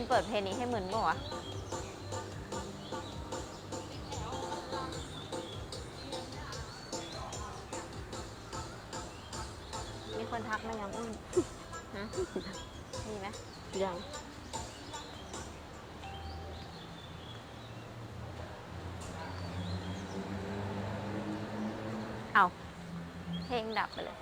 นเปิดเพลงนี้ให้มึนป่าวะมีคนทักมายังอุ้มฮะมีไหมยังเอาเพลงดับไปเลย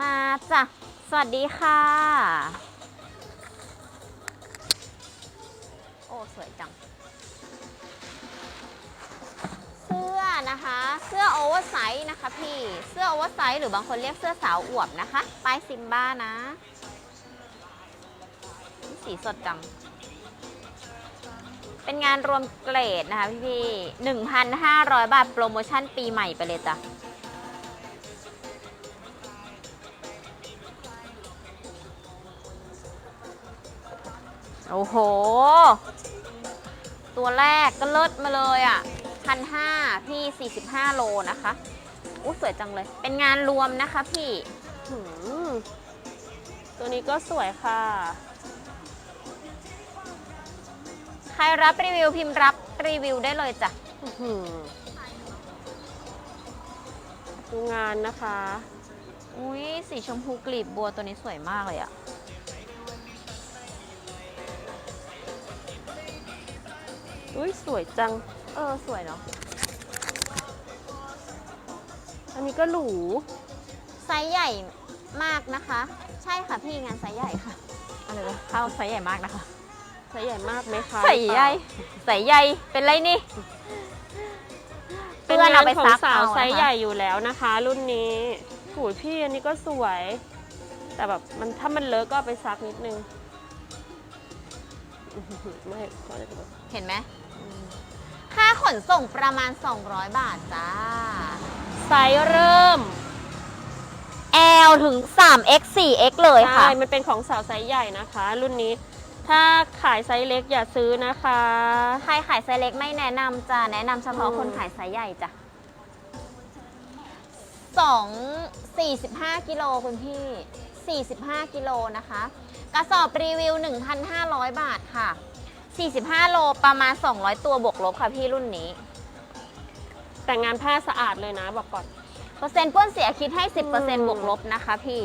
มาจ้ะ สวัสดีค่ะ โอ้ สวยจัง เสื้อนะคะ เสื้อโอเวอร์ไซส์นะคะพี่ เสื้อโอเวอร์ไซส์หรือบางคนเรียกเสื้อสาวอวบนะคะ ป้ายซิมบ้านะ สีสดจังเป็นงานรวมเกรดนะคะพี่พี่หนึ่งพันห้าร้อยบาทโปรโมชั่นปีใหม่ไปเลยจ้ะ โอ้โห ตัวแรกก็เลิศมาเลยอะพันห้าพี่ 45 โลนะคะอู้สวยจังเลย เป็นงานรวมนะคะพี่หืมตัวนี้ก็สวยค่ะ ใครรับรีวิวพิมพ์รับรีวิวได้เลยจ้ะอื้อหือดูงานนะคะ อุ้ยสีชมพูกลีบบัวตัวนี้สวยมากเลยอะ อุ้ยสวยจัง เออ สวยเนาะ อันนี้ก็หรู ไซส์ใหญ่มากนะคะ ใช่ค่ะพี่งานไซส์ใหญ่ค่ะ อะไรวะเข้าไซส์ใหญ่มากนะคะ ไซส์ใหญ่มากไหมคะใส่ใหญ่ใส่ใหญ่ เป็นไรนี่ เป็นเพื่อนงาเอานไปของซักสาวเอานะคะไซส์ใหญ่อยู่แล้วนะคะ รุ่นนี้หูยพี่อันนี้ก็สวย แต่แบบมันถ้ามันเลอะก็เอาไปซักนิดนึงอื้อหือไม่ขอเลยดีกว่าเห็นไหมค่า ขนส่งประมาณ 200 บาทจ้า ไซส์เริ่ม L ถึง 3x 4x เลยค่ะ ใช่มันเป็นของสาวไซส์ใหญ่นะคะ รุ่นนี้ ถ้าขายไซส์เล็กอย่าซื้อนะคะ ใครขายไซส์เล็กไม่แนะนำจ้ะแนะนำเฉพาะอืม คนขายไซส์ใหญ่จ้ะสอง45กิโลคุณพี่45กิโลนะคะ กระสอบรีวิว 1,500 บาทค่ะ 45 โลประมาณ 200 ตัวบวกลบค่ะพี่รุ่นนี้ แต่งานผ้าสะอาดเลยนะบอกก่อน เปอร์เซ็นต์เปื้อนเสียคิดให้อืม10%บวกลบนะคะพี่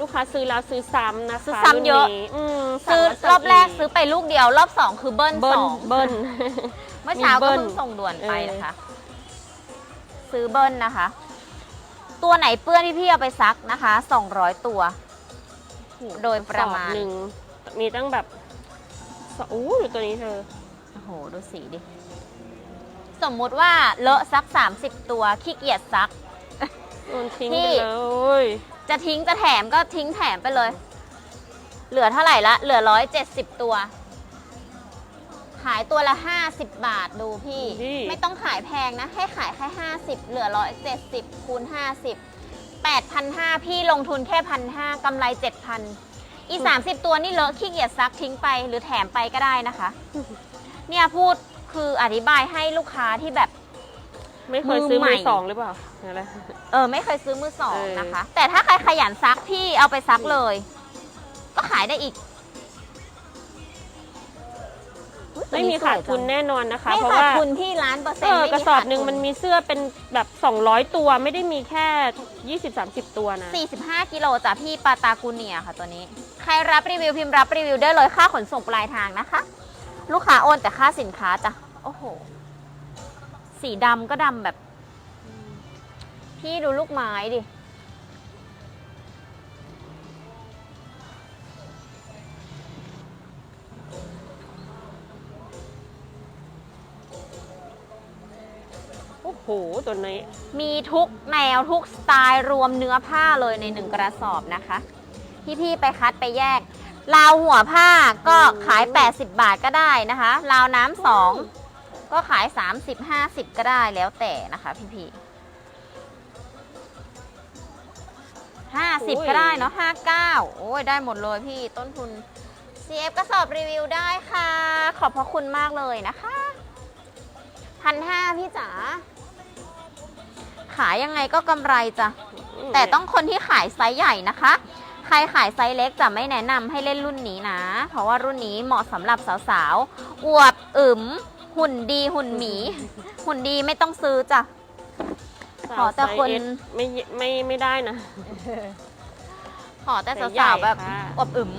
ลูกค้าซื้อแล้วซื้อซ้ำนะคะซื้อซ้ำเยอะ รุ่นนี้อืมซื้อสั่งรอบแรกสั่งซื้อไปลูกเดียว รอบ 2 คือเบิ้ลเบิ้สลองเบิ้ล เมื่อเช้ามีเบิ้ก็ลเพิ่งส่งด่วนไปเออนะคะ ซื้อเบิ้ลนะคะ ตัวไหนเปื้อนที่พี่เอาไปซักนะคะ 200 ตัว โดยประมาณสอบหนึ่ง มีตั้งแบบสองอู้ดูตัวนี้เธอ โอ้โห ดูสีดิ สมมุติว่าเลอะซัก 30 ตัวขี้เกียจซัก โดนทิ้งพี่ไปเลยจะทิ้งจะแถมก็ทิ้งแถมไปเลย เหลือเท่าไหร่ละ เหลือ 170 ตัว ขายตัวละ 50 บาทดูพี่ไม่ต้องขายแพงนะ ให้ขายแค่ 50 เหลือ 170คูณ50 8,500พี่ลงทุนแค่พันห้ากำไร 7,000 อีก30 ตัวนี่เลอะขี้เกียจซักทิ้งไปหรือแถมไปก็ได้นะคะ เนี่ยพูดคืออธิบายให้ลูกค้าที่แบบ ไม่เคยซื้อมือใหม่มือสองหรือเปล่าอะไรเออ ไม่เคยซื้อมือสองเออนะคะ แต่ถ้าใครขยันซักพี่เอาไปซักเลย ก็ขายได้อีก ไม่มีสวยขาดทุนจังแน่นอนนะคะ ไม่เพราะขาดว่าทุนพี่ล้านเปอร์เซ็เอนต์อไม่กระมีสอบขาดหนึ่งทุมันมีเสื้อเป็นแบบ 200 ตัวไม่ได้มีแค่ 20-30 ตัวนะ 45 กิโลจ้ะพี่ปาตากูเนียค่ะตัวนี้ ใครรับรีวิวพิมพ์รับรีวิวได้เลยค่าขนส่งปลายทางนะคะ ลูกค้าโอนแต่ค่าสินค้าจ้ะโอ้โห สีดำก็ดำแบบ พี่ดูลูกไม้ดิ โอ้โหตัวนี้มีทุกแนวทุกสไตล์รวมเนื้อผ้าเลยในหนึ่งกระสอบนะคะ พี่ๆไปคัดไปแยกราวหัวผ้าก็ขาย 80 บาทก็ได้นะคะราวน้ำสองก็ขาย 30 50 ก็ได้แล้วแต่นะคะพี่พี่ห้าสิบโอ้ยก็ได้เนาะห้าเก้าโอ้ยได้หมดเลยพี่ต้นทุน CF กระสอบรีวิวได้ค่ะ ขอบพระคุณมากเลยนะคะพันห้าพี่จ๋า ขายยังไงก็กำไรจ้ะมแต่ต้องคนที่ขายไซส์ใหญ่นะคะ ใครขายไซส์เล็กจะไม่แนะนำให้เล่นรุ่นนี้นะ เพราะว่ารุ่นนี้เหมาะสำหรับสาวๆอวบอึมหุ่นดีหุ่นหมี หุ่นดีไม่ต้องซื้อจ้ะสาวขอแต่คนไซส์ S ไม่ไม่ไม่ได้นะขอแต่ไซส์ใหญ่สาวๆแบบค่ะอวบอึม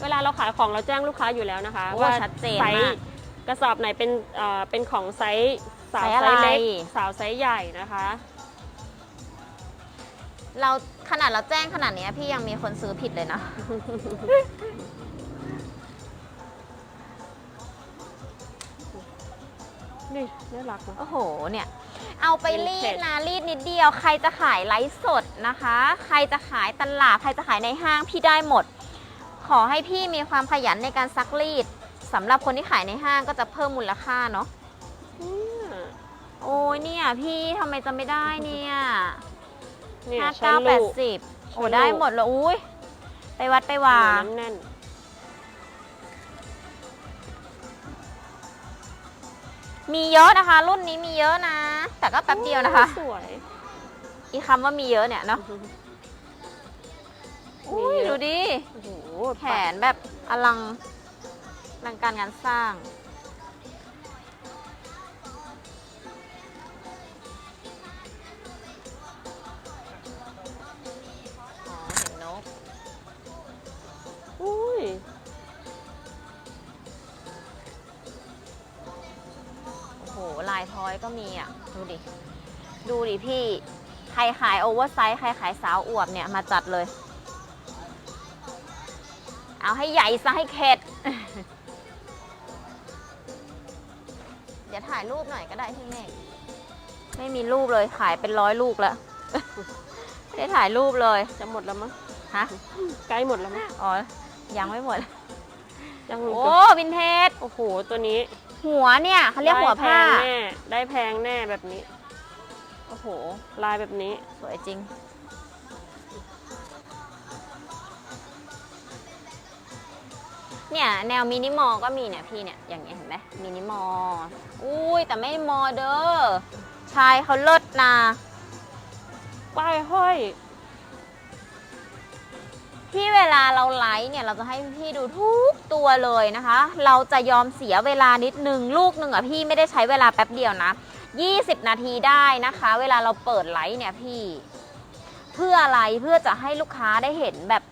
เวลาเราขายของเราแจ้งลูกค้าอยู่แล้วนะคะโอ้ว่าชัดเจนไซมากส์กระสอบไหนเป็นเอ่อเป็นของไซส์ สาวไซส์ไซอะไรส์เล็กสาวไซส์ใหญ่นะคะ เราขนาดเราแจ้งขนาดเนี้ยพี่ยังมีคนซื้อผิดเลยนะ นี่น่ารักนะ โอ้โห เนี่ย เอาไปรีดนะ รีดนิดเดียว ใครจะขายไลฟ์สดนะคะ ใครจะขายตลาด ใครจะขายในห้าง พี่ได้หมด ขอให้พี่มีความขยันในการซักรีดสำหรับคนที่ขายในห้างก็จะเพิ่มมูลค่าเนาะเนี่ย โอ้ยเนี่ยพี่ทำไมจะไม่ได้เนี่ยเนี่ยห้าใช้เก้าแปลูดกสิบโอ้ใช้ลูก ได้หมดเลยอุ้ยไปวัดไปวา หัวแน่น มีเยอะนะคะ รุ่นนี้มีเยอะนะ แต่ก็ๆแป๊บเดียวนะคะ สวย อีคำว่ามีเยอะเนี่ยเนาะอุ้ยมีเยดูอะดิ โอ้โหแขนแบบอลังอลังการงานสร้างายทอยก็มีอะ ดูดิ ดูดิพี่ ใครขายโอเวอร์ไซส์ ใครขายสาวอวบเนี่ย มาจัดเลย เอาให้ใหญ่ซะให้เข็ด เดี๋ยวถ่ายรูปหน่อยก็ได้พี่เมฆไม่มีรูปเลย ขายเป็นร้อยลูกแล้วไม่ได้ถ่ายรูปเลย จะหมดแล้วมั้ง ฮะ ใกล้หมดแล้วมั้ง อ๋อ ยังไม่หมด ยังโอ้วินเทจ โอ้โห ตัวนี้ หัวเนี่ยเขาเรียกหัวผ้า ได้แพงแน่ได้แพงแน่แบบนี้ โอ้โห ลายแบบนี้ สวยจริง เนี่ย แนวมินิมอลก็มีเนี่ยพี่เนี่ย อย่างเงี้ยเห็นไหมมินิมอลอุ้ยแต่ไม่มอเด้อชายเขาเลิศนะป้ายห้อย ที่เวลาเราไลฟ์เนี่ยเราจะให้พี่ดูทุกตัวเลยนะคะ เราจะยอมเสียเวลานิดนึงลูกหนึ่งอะพี่ไม่ได้ใช้เวลาแป๊บเดียวนะ 20 นาทีได้นะคะ เวลาเราเปิดไลฟ์เนี่ยพี่ เพื่ออะไรเพื่อจะให้ลูกค้าได้เห็นแบบ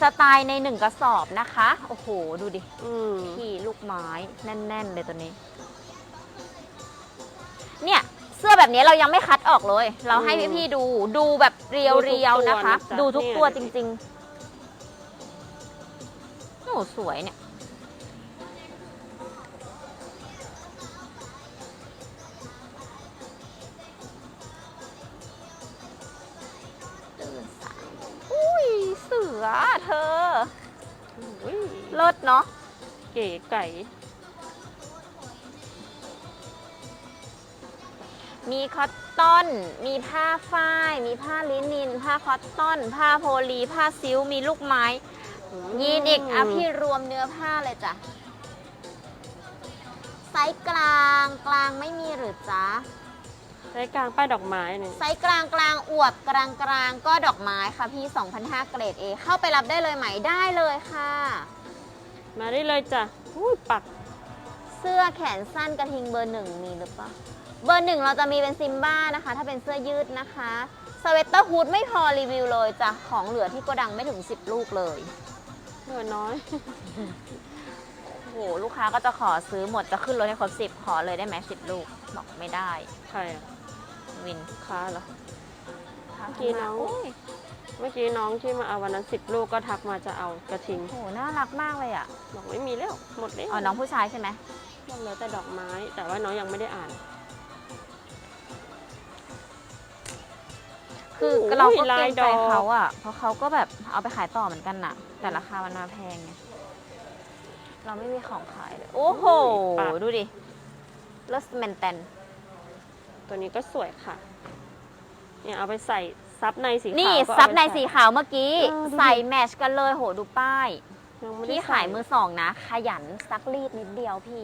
สไตล์ในหนึ่งกระสอบนะคะ โอ้โห ดูดิอืมพี่ลูกไม้แน่น ๆ เลยตัวนี้ เนี่ยเสื้อแบบนี้เรายังไม่คัดออกเลย เราให้อืมพี่ๆดูดูแบบเรียวดูทุกเรียวตัวนะคะนะจ๊ะดูทุกตัวเนี่จยริง ๆ โอ้สวยเนี่ย อุ้ยเสือเธออุ้ยเลิศเนาะ เก๋ไก่มีคอตตอน มีผ้าฝ้าย มีผ้าลินิน ผ้าคอตตอน ผ้าโพลี ผ้าซิลมีลูกไม้ ยีนอีกอะพี่รวมเนื้อผ้าเลยจ้ะ ไซส์กลางกลางไม่มีหรือจ๊ะ ใช้กลางป้ายดอกไม้เนี่ยไซส์กลางกลางอวบกลางกลางก็ดอกไม้ค่ะพี่2,500เกรด A เข้าไปรับได้เลยไหมได้เลยค่ะ มาได้เลยจ้ะอุ้ยปัก เสื้อแขนสั้นกระทิงเบอร์หนึ่งมีหรือเปล่า เบอร์หนึ่งเราจะมีเป็นซิมบ้านะคะ ถ้าเป็นเสื้อยืดนะคะสเวตเตอร์ฮูดไม่พอรีวิวเลยจ้ะของเหลือที่โกดังไม่ถึง 10 ลูกเลย เหลือน้อย โอ้โห ลูกค้าก็จะขอซื้อหมดจะขึ้นรถให้ครบ10ขอเลยได้ไหม10ลูก บอกไม่ได้ ใครอะวินค้าเหรอค้าเมื่อกี้น้องโยเมื่อกี้น้องที่มาเอาวันนั้นสิบลูกก็ทักมาจะเอากระทิงโอ้โห น่ารักมากเลยอะ บอกไม่มีแล้วหมดแล้วอ๋อ น้องผู้ชายใช่ไหมมันเหลือแต่ดอกไม้ แต่ว่าน้องยังไม่ได้อ่าน คือโอ้โหเราก็เกรลายงดใจอก เขาอะ เพราะเขาก็แบบเอาไปขายต่อเหมือนกันน่ะ แต่ราคามันมาแพงไงเราไม่มีของขายเลยโอ้โหปะดูดิเลสแมนแตนตัวนี้ก็สวยค่ะ เนี่ยเอาไปใส่ซับในสีขาวนี่ ก็เอาซับไปในส่สีขาวเมื่อกี้ เออดูดิ ใส่แมทชกันเลยโหดูป้ายยังไม่ได้พี่ขายใส่มือสองนะ ขยันซักรีดนิดเดียวพี่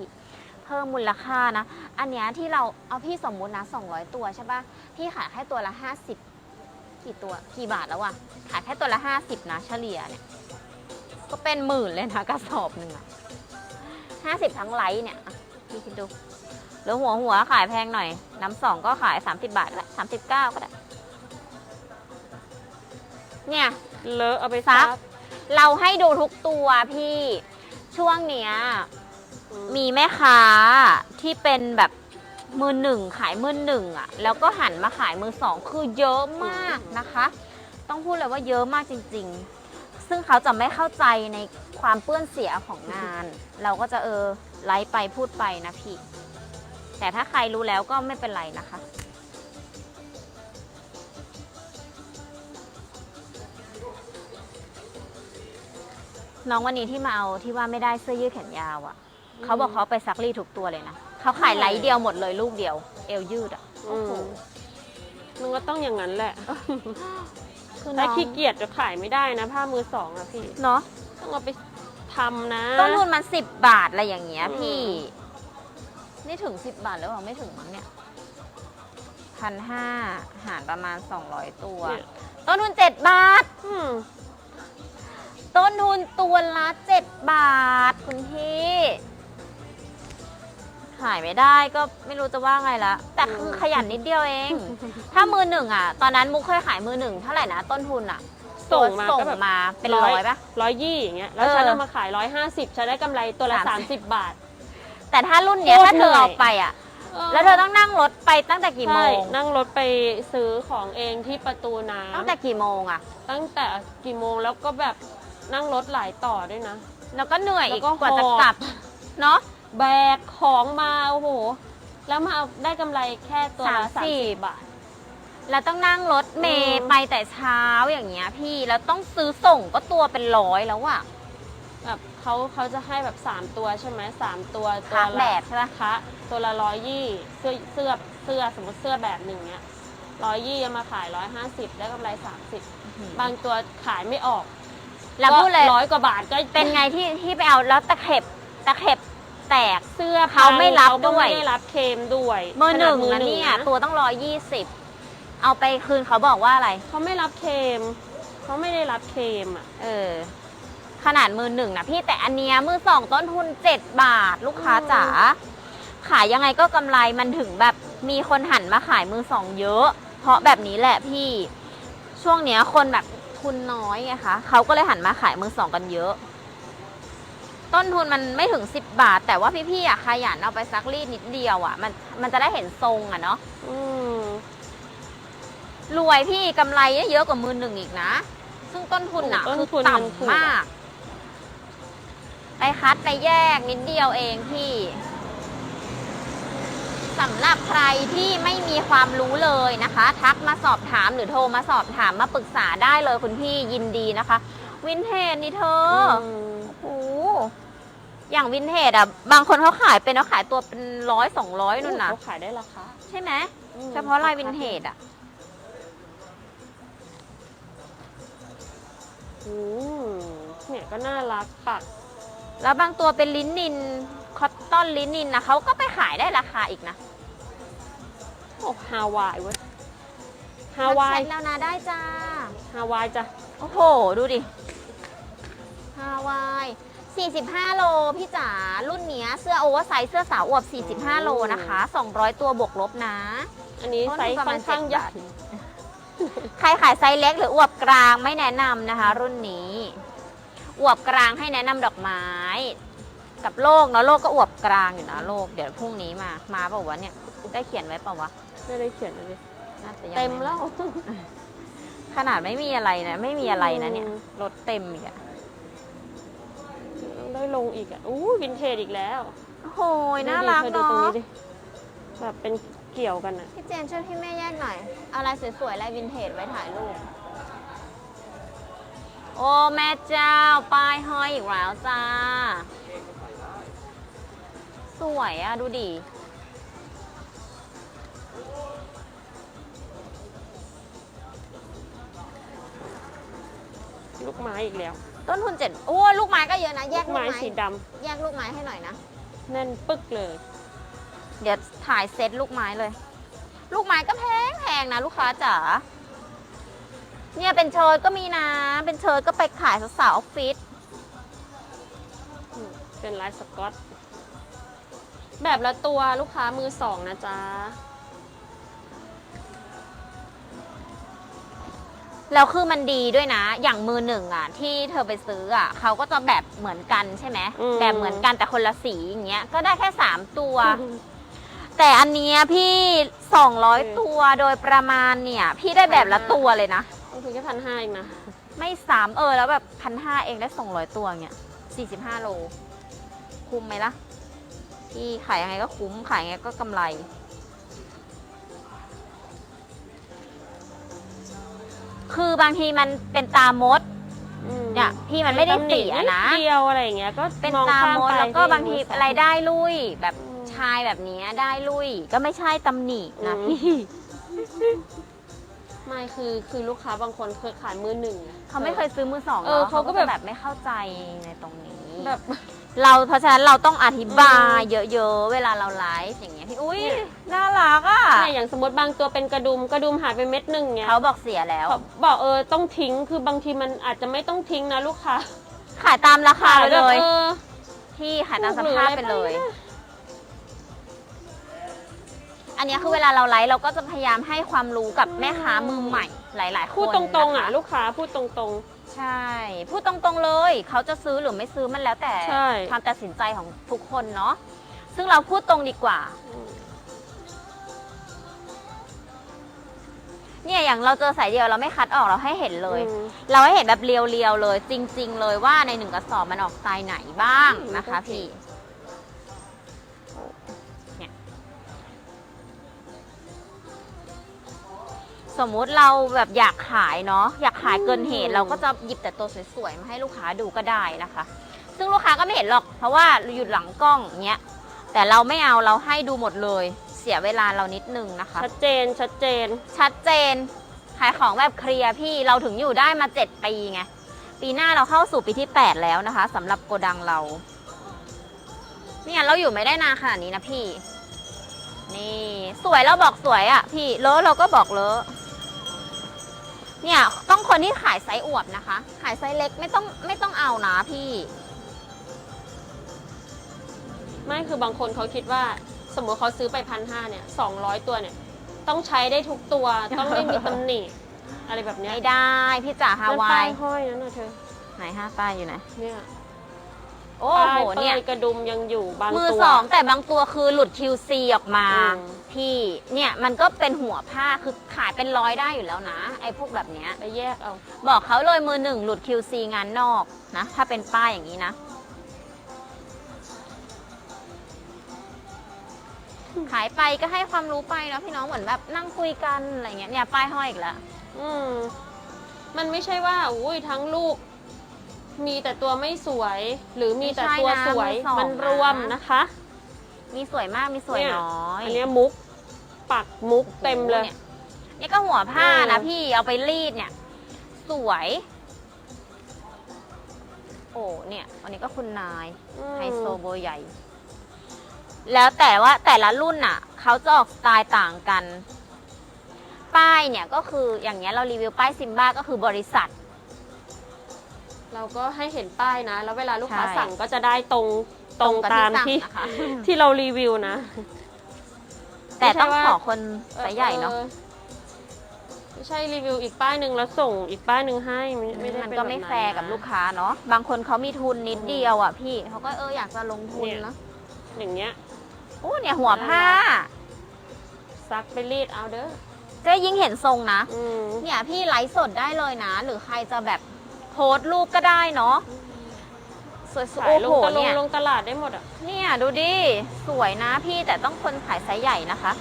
เพิ่มมูลค่านะ อันเนี้ยที่เราเอาพี่สมมุตินะ 200 ตัวใช่ปะพี่ขายแค่ตัวละ 50 กี่ตัวกี่บาทแล้ววะขายแค่ตัวละ 50 นะ เฉลี่ยเนี่ย ก็เป็นหมื่นเลยนะกระสอบหนึ่งอะ50ทั้งไลท์เนี่ยอะพี่คิดดูแล้วหัวหัวขายแพงหน่อย น้ำสองก็ขาย 30 บาทละ39ก็ได้ เนี่ยเลอะเอาไปซัซักกเราให้ดูทุกตัวพี่ช่วงเนี้ยอืมีแม่ค้าที่เป็นแบบ มือหนึ่งขายมือหนึ่งอะแล้วก็หันมาขายมือสองคือเยอะมากนะคะ ต้องพูดเลยว่าเยอะมากจริง ๆ ซึ่งเขาจะไม่เข้าใจในความเปื้อนเสียของงาน เราก็จะเออไลฟ์ไปพูดไปนะพี่แต่ถ้าใครรู้แล้วก็ไม่เป็นไรนะคะ น้องวันนี้ที่มาเอาที่ว่าไม่ได้เสื้อยืดแขนยาวอะ่ะ เขาบอกเขาเอาไปซักรีดทุกตัวเลยนะ เขาขายไลท์เดียวหมดเลยลูกเดียว เอวยืดอะ่ะโอ้โหมันก็ต้องอย่างนั้นแหละคือน้ถ้าองขี้เกียจจะขายไม่ได้นะ ผ้ามือสองอะพี่ เนาะต้องเอาไปทำนะ ต้นทุนมันสิบบาทอะไรอย่างเงี้ย อืม พี่ นี่ถึงสิบบาทหรือเปล่าไม่ถึงมั้งเนี่ยพันห้าหารประมาณสองร้อยตัว เนี่ยต้นทุนเจ็ดบาท อืมต้นทุนตัวละเจ็ดบาท คุณพี่ขายไม่ได้ก็ไม่รู้จะว่าไงละแต่คือขยันนิดเดียวเอง ถ้ามือหนึ่งอะ ตอนนั้นมุกเคยขายมือหนึ่งเท่าไหร่นะต้นทุนอะส่งมาส่งก็แบบมาเป็นร้อยปะร้อยยี่อย่างเงี้ยแล้วเออฉันเอามาขายร้อยห้าสิบฉันได้กำไรตัวละสาสามมสิสิบบบาท แต่ถ้ารุ่นเนี้ยโคตรถ้าเธอเหนื่อยเอาไปอะแล้วเธอต้องนั่งรถไปตั้งแต่กี่โมใช่งนั่งรถไปซื้อของเองที่ประตูน้ำตั้งแต่กี่โมงอะ ตั้งแต่กี่โมงแล้วก็แบบนั่งรถหลายต่อด้วยนะ แล้วก็เหนื่อยอีกแล้วก็กว่าจะหอบกลับเนาะ แบกของมาโอ้โห แล้วมาเอาได้กำไรแค่ตัวละสาสามมสิบสิบบาท แล้วต้องนั่งรถเมย์อืมไปแต่เช้าอย่างเงี้ย พี่แล้วต้องซื้อส่งก็ตัวเป็นร้อยแล้วอะแบบเขาเขาจะให้แบบสามตัวใช่ไหมสามตัวตัวคะละแบบใช่ปะคะตัวละร้อยยี่เสื้อเสื้อเสื้อสมมติเสื้อแบบหนึ่งเนี้ยร้อยยี่เอามาขายร้อยห้าสิบได้กำไรสามสิบบางตัวขายไม่ออก แล้วพูดเลยร้อยกว่าบาทก็เป็นไงที่ที่ไปเอาแล้วตะเข็บตะเข็บ แตกเสื้อเขาไม่รับเขาก็ด้วยไม่ได้รับเคลมด้วยมือหนึ่งขนานะดมือเนี่ยะตัวต้องร้อยยี่สิบเอาไปคืนเขาบอกว่าอะไร เขาไม่รับเคลมเขาไม่ได้รับเคลมอะ เออ ขนาดมือหนึ่งนะพี่แต่อันเนี้ยมือสองต้นทุนเจ็ดบาท ลูกค้าอืม จ๋าขายยังไงก็กำไรมันถึงแบบมีคนหันมาขายมือสองเยอะ เพราะแบบนี้แหละพี่ช่วงเนี้ยคนแบบทุนน้อยไงคะเขาก็เลยหันมาขายมือสองกันเยอะ ต้นทุนมันไม่ถึง 10 บาท แต่ว่าพี่ๆอะขยันเอาไปซักรีดนิดเดียวอะมันมันจะได้เห็นทรงอะเนาะอืมรวยพี่กำไรเยอะกว่ามือหนึ่งอีกนะ ซึ่งต้นทุนอะต้นคือทุนมันถูกต่ำมาก ไปคัดไปแยกนิดเดียวเองพี่สำหรับใครที่ไม่มีความรู้เลยนะคะ ทักมาสอบถามหรือโทรมาสอบถามมาปรึกษาได้เลยคุณพี่ยินดีนะคะ วินเทจนี่เธออมโอ้โห อย่างวินเทจอะ บางคนเขาขายเป็นเขาขายตัวเป็นร้อยสองร้อยนู่นนะเขาขายได้ราคาใช่ไหมอืมเฉพาะลายวินเทจอะอืมเนี่ยก็น่ารักปักแล้วบางตัวเป็นลิ้นนินคอตตอนลิ้นนินนะเขาก็ไปขายได้ราคาอีกนะโอ้ฮาวายเว้ยฮาวายทักแชทแล้วนะได้จ้า ฮาวายจ้ะ โอ้โห ดูดิฮาวาย 45 โลพี่จ๋ารุ่นเนี้ยเสื้อโอเวอร์ไซส์เสื้อสาวอวบ 45 โลนะคะ 200 ตัวบวกลบนะ อันนี้ต้นทุนไซส์ประค่มาอณนข้าง7ใหญ่บาทใครขายไซส์เล็กหรืออวบกลางไม่แนะนำนะคะ รุ่นนี้ อวบกลางให้แนะนำดอกไม้ กับโลกเนาะโลกก็อวบกลางอยู่นะโลกเดี๋ยวพรุ่งนี้มา มาเปล่าวะเนี่ยได้เขียนไว้เปล่าวะไม่ได้เขียนเลยน่าจะยังเต็มไแล้วขนาดไม่มีอะไรนะ ไม่มีอะไรนะเนี่ยอืมรถเต็มอีกอะ ได้ลงอีกอะอู้วินเทจอีกแล้วโอ้โหน่ารักดูดิธอดูตรงเนาะนี้ดิแบบเป็นเกี่ยวกันอะ พี่เจนช่วยพี่แม่แยกหน่อย เอาอะไรสวยๆลายวินเทจไว้ถ่ายรูป โอ้แม่เจ้าป้ายห้อยอีกแล้วจ้าวยอะดูดิลูกไม้อีกแล้ว ต้นทุนเจ็ดโอ้ลูกไม้ก็เยอะนะ แยลูกกลูกไม้ไม้สีดแยกลูกไม้ให้หน่อยนะำแน่นปึกเลย เดี๋ยวถ่ายเซตลูกไม้เลย ลูกไม้ก็แพงแพงนะลูกค้าจ๋า เนี่ยเป็นเชิร์ตก็มีนะ เป็นเชิร์ตก็ไปขายสาวๆออฟฟิศอืมเป็นลายสกอต แบบละตัวลูกค้ามือสองนะจ๊ะ แล้วคือมันดีด้วยนะ อย่างมือหนึ่งอะ ที่เธอไปซื้ออะเขาก็จะแบบเหมือนกันใช่ไหมอืม แบบเหมือนกันแต่คนละสีอย่างเงี้ยก็ได้แค่สามตัว แต่อันเนี้ยพี่200ตัวโดยประมาณเนี่ย พี่ได้แบบละตัวเลยนะ ต้องถึงแค่พันห้าเองนะ ไม่สามเออแล้วแบบพันห้าเองได้200ตัวเงี้ย45โล คุ้มไหมล่ะ พี่ขายยังไงก็คุ้ม ขายยังไงก็กำไร คือบางทีมันเป็นตามดอืมเนี่ยพี่มันไม่ได้เสียนะนิดเดียวอะไรอย่างเงี้ยก็เป็นมองตาข้ามมดไปแล้วก็บางทีมืสออะไรได้ลุยแบบอืม ชายแบบเนี้ยได้ลุย ก็ไม่ใช่ตำหนินะอืมพี่ ไม่คือคือลูกค้าบางคนเคยขายมือหนึ่งอะเขาไม่เคยซื้อมือสองเออเนาะเขาก็แบบ แบบไม่เข้าใจในตรงนี้ แบบ เราเพราะฉะนั้นเราต้องอธิบายอืมเยอะๆ เวลาเราไลฟ์อย่างเงี้ยพี่อุ้ยเนี่ยน่ารักอะเนี่ยอย่างสมมติบางตัวเป็นกระดุมกระดุมหายไปเม็ดหนึ่งเงี้ยเขาบอกเสียแล้วเขาบอกเออต้องทิ้งคือบางทีมันอาจจะไม่ต้องทิ้งนะลูกค้าขายตามราคาไปเลยเออพี่ขายตามสถูกหรือภาพอะไรไปเลยไปนะอันเนี้ยคือเวลาเราไลฟ์เราก็จะพยายามให้ความรู้กับแม่ค้ามือใหม่ หลาย ๆ คนพูดตรงๆอะนคลูกค้าพูดตรง ใช่ พูดตรงๆเลย เขาจะซื้อหรือไม่ซื้อมันแล้วแต่ใช่ ความตัดสินใจของทุกคนเนาะซึ่งเราพูดตรงดีกว่า เนี่ยอย่างเราเจอสายเดียวเราไม่คัดออกเราให้เห็นเลย อืม เราให้เห็นแบบเรียวๆเลย จริง ๆ เลยว่าในหนึ่งกระสอบมันออกสไตล์ไหนบ้างนะคะโอเคพี่ สมมุติเราแบบอยากขายเนาะอยากขายเกินเหตุ เราก็จะหยิบแต่ตัวสวยๆมาให้ลูกค้าดูก็ได้นะคะ ซึ่งลูกค้าก็ไม่เห็นหรอก เพราะว่าอยู่หลังกล้องอย่างเงี้ยแต่เราไม่เอาเราให้ดูหมดเลย เสียเวลาเรานิดนึงนะคะ ชัดเจนชัดเจน ชัดเจนขายของแบบเคลียร์พี่เราถึงอยู่ได้มา 7 ปีไง ปีหน้าเราเข้าสู่ปีที่ 8 แล้วนะคะสำหรับโกดังเราเนี่ยเราอยู่ไม่ได้นานขนาดนี้นะพี่ นี่สวยเราบอกสวยอะ่ะ พี่เลอะเราก็บอกเลอะ เนี่ยต้องคนที่ขายไซส์อวบนะคะ ขายไซส์เล็กไม่ต้องไม่ต้องเอานะพี่ ไม่คือบางคนเขาคิดว่า สมมติเขาซื้อไปพันห้าเนี่ยสองร้อยตัวเนี่ย ต้องใช้ได้ทุกตัวต้องไม่มีตำหนิอะไรแบบเนี้ยไม่ได้พี่จ๋าฮานั่นวาป้ายยห้อยนั่นน่ะเธอไหนฮะป้ายอยู่ไหนเนี่ยโอ้ป้ายโหเปเนี่ยยกระดุมยังอยู่บางมือตัวสองแต่บางตัวคือหลุด QC ออกมา อืม พี่เนี่ยมันก็เป็นหัวผ้าคือขายเป็นร้อยได้อยู่แล้วนะ ไอ้พวกแบบเนี้ยไปแยกเอา บอกเขาเลยมือหนึ่งหลุด QC งานนอกนะ ถ้าเป็นป้ายอย่างนี้นะ ขายไปก็ให้ความรู้ไปเนาะพี่น้องเหมือนแบบนั่งคุยกันอะไรเงี้ยเนี่ยป้ายห้อยอีกแล้วอืมมันไม่ใช่ว่าอุ้ยทั้งลูก มีแต่ตัวไม่สวย หรือมีแต่ตัวสวยมันรวมนะคะ มีสวยมากมีสวยเนี่ยน้อย อันเนี้ยมุก ปักมุกเต็มเลย นี่นี่ก็หัวผ้านะเออพี่เอาไปรีดเนี่ย สวย โอ้เนี่ยวันนี้ก็คุณนายอืมไฮโซโบใหญ่ แล้วแต่ว่าแต่ละรุ่นน่ะเขาจะออกสไตล์ต่างกัน ป้ายเนี่ยก็คืออย่างเงี้ยเรารีวิวป้ายซิมบ้าก็คือบริษัท เราก็ให้เห็นป้ายนะ แล้วเวลาลูกค้าใช่สั่งก็จะได้ตรงตรงกับตามสั่งที่นะคะ ที่เรารีวิวนะ แต่ต้องไม่ใช่ว่าขอคนไซส์ใหญ่เนาะออไม่ใช่รีวิวอีกป้ายหนึ่งแล้วส่งอีกป้ายหนึ่งให้ไม่ไม่ได้มันเป็นก็ไม่บบแฟร์กับนะลูกค้าเนาะบางคนเขามีทุนนิดเดียวอะพี่เขาก็เอออยากจะลงทุนเนี่ยนะอย่างเงี้ยโอ้เนี่ยหัวผ้า ซักไปรีดเอาเด้อเจ๊ยิ่งเห็นทรงนะอืมเนี่ยพี่ไลฟ์สดได้เลยนะ หรือใครจะแบบโพสต์รูปก็ได้เนาะ สวยๆขายโอ้ลโหงตะลงเนี่ยลงตลาดได้หมดอะเนี่ยดูดิ สวยนะพี่แต่ต้องคนขายไซส์ใหญ่นะคะ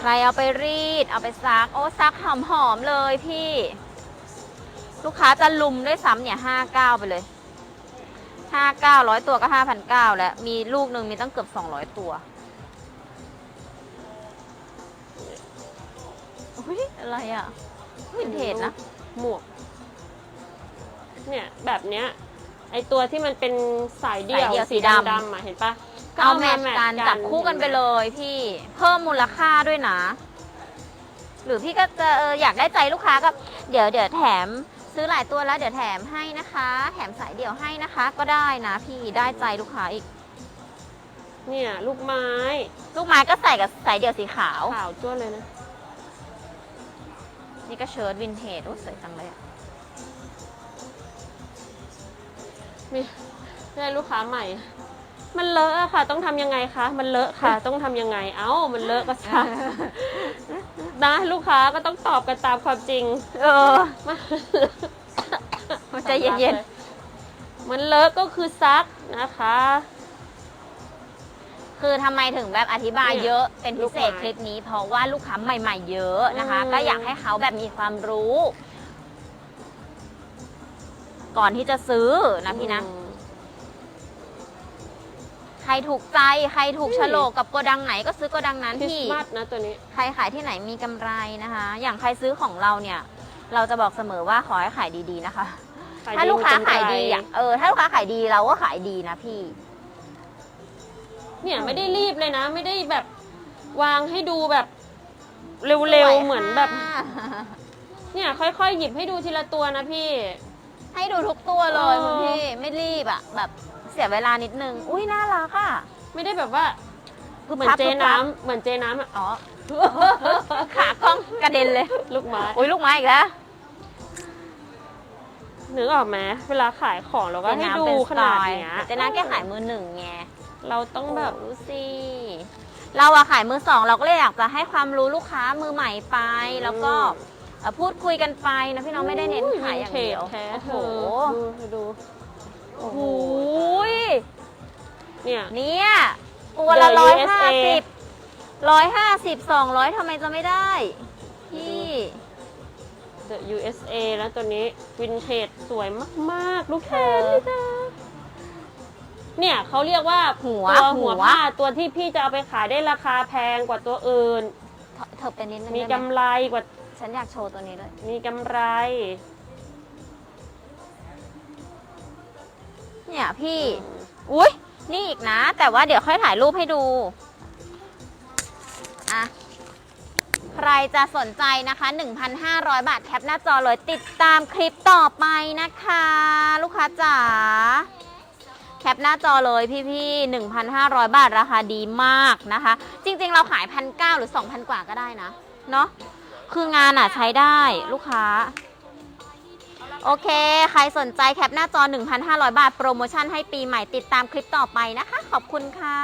ใครรเอาไปรีด เอาไปซัก โอ้ซักหอมๆเลยพี่ ลูกค้าจะลุมด้วยซ้ำเนี่ยห้าเก้าไปเลยห้าเก้าร้อยตัวก็ห้าพันเก้าแล้ว มีลูกหนึ่งมีตั้งเกือบสองร้อยตัว อุ้ยอะไรอะวินเทจนะหมวก เนี่ยแบบเนี้ย ไอตัวที่มันเป็นสายเดี่ยวสายเดี่ยวสีสีดำ ดำๆอะเห็นปะเอาแมทช์กันแมทช์จับคู่กันไปเลยพี่เพิ่มมูลค่าด้วยนะ หรือพี่ก็จะเอออยากได้ใจลูกค้าก็เดี๋ยวเดี๋ยวแถมซื้อหลายตัวแล้วเดี๋ยวแถมให้นะคะ แถมสายเดี่ยวให้นะคะ ก็ได้นะ พี่ได้ใจลูกค้าอีก เนี่ย ลูกไม้ ลูกไม้ก็ใส่กับสายเดี่ยวสีขาว ขาวจ้วนเลยนะ นี่ก็เชิ้ตวินเทจโอ้สวยจังเลยอะมีได้ลูกค้าใหม่ มันเลอะอะค่ะ ต้องทำยังไงคะ มันเลอะค่ะ ต้องทำยังไง เอ้า มันเลอะก็ซักนะลูกค้าก็ต้องตอบกันตามความจริง เออมาใจเย็นมันเลอะก็คือซักนะคะ คือทำไมถึงแบบอธิบายเนี่ยเยอะเป็นพิเศษลูกไม้คลิปนี้ เพราะว่าลูกค้าใหม่ ๆ เยอะนะคะอืมก็อยากให้เขาแบบมีความรู้ ก่อนที่จะซื้อนะพี่นะอืมใครถูกใจใครถูกอืม โฉลกกับโกดังไหนก็ซื้อโกดังนั้นคริสที่ ต์มาสนะตัวนี้ ใครขายที่ไหนมีกำไรนะคะ อย่างใครซื้อของเราเนี่ย เราจะบอกเสมอว่าขอให้ขายดีๆนะคะ ถ้าลูกค้าขายดีอะ เออ ถ้าลูกค้าขายดีเราก็ขายดีนะพี่ เนี่ยไม่ได้รีบเลยนะ ไม่ได้แบบวางให้ดูแบบเร็วๆเหมือนแบบ เนี่ยค่อยๆหยิบให้ดูทีละตัวนะพี่ ให้ดูทุกตัวเลยเออคุณพี่ไม่รีบอะแบบเสียเวลานิดนึง อุ้ยน่ารักอะไม่ได้แบบว่าคือเหมือนพับเจคือพัน้ำบเหมือนเจน้ำอะอ๋อขากล้องกระเด็นเลย ลูกไม้อุ้ยลูกไม้อีกแล้วนึกออกไหมเวลาขายของเราก็ให้ดูขนาดเนี้ยเจน้าแกขายมือหนึ่งไง เราต้องแบบโอ้ดูสิเราอะขายมือสอง เราก็เลยอยากจะให้ความรู้ลูกค้ามือใหม่ไป แล้วก็เอ่อพูดคุยกันไปนะพี่น้องไม่ได้เน้นขายอย่างเดียวแท้โอ้เธโหอดูดูโอ้โหยเนี่ย เนี่ยตัวละ The ร้อย USA ห้าสิบร้อยห้าสิบสองร้อยทำไมจะไม่ได้พี่ The USA แล้วตัวนี้วินเทจสวยมาก ๆ ลูกแขนเออนี่จ้า เนี่ยเขาเรียกว่าหัวตัวหัหัวว ผ้าตัวที่พี่จะเอาไปขายได้ราคาแพงกว่าตัวอื่น เธอเธอเป็นนิดนึงมีได้กำไหมไรกว่าฉันอยากโชว์ตัวนี้ด้วยมีกำไร เนี่ยพี่ อุ้ยนี่อีกนะ แต่ว่าเดี๋ยวค่อยถ่ายรูปให้ดูอะใครจะสนใจนะคะ 1,500 บาทแคปหน้าจอเลยติดตามคลิปต่อไปนะคะ ลูกค้าจ๋า แคปหน้าจอเลยพี่ๆ 1,500 บาทราคาดีมากนะคะ จริงๆ เราขาย1,900หรือ 2,000 กว่าก็ได้นะ เนาะคืองานอะใช้ได้ลูกค้า โอเค ใครสนใจแคปหน้าจอ 1,500 บาท โปรโมชั่นให้ปีใหม่ติดตามคลิปต่อไปนะคะ ขอบคุณค่ะ